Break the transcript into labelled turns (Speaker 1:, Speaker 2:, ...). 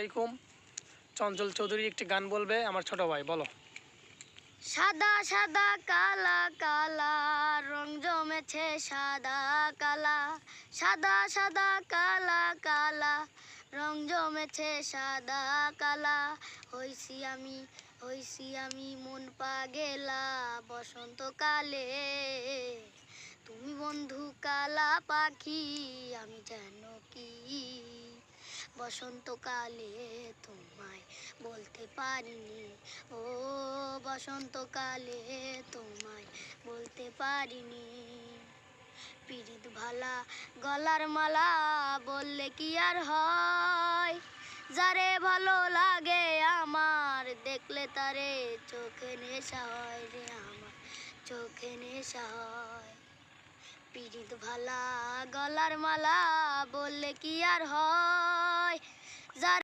Speaker 1: আলাইকুম চঞ্চল চৌধুরী একটি গান বলবে আমার ছোট ভাই, বলো।
Speaker 2: সাদা সাদা, কালা কালা, রং জমেছে সাদা, কালা। সাদা সাদা, কালা কালা, রং জমেছে সাদা, কালা। হইছি আমি হইছি আমি মন পাগেলা, বসন্তকালে। তুমি বন্ধু কালা পাখি, আমি জানো কি বসন্তকালে তোমায় বলতে পারিনি। ও বসন্তকালে তোমায় বলতে পারিনি। পিরিত ভালা গলার মালা বললে কি আর হয়? যারে ভালো লাগে আমার দেখলে তারে চোখে নেশা হয় রে আমার, চোখে নেশা হয়। পিরিত ভালা গলার মালা বললে কি আর হয়?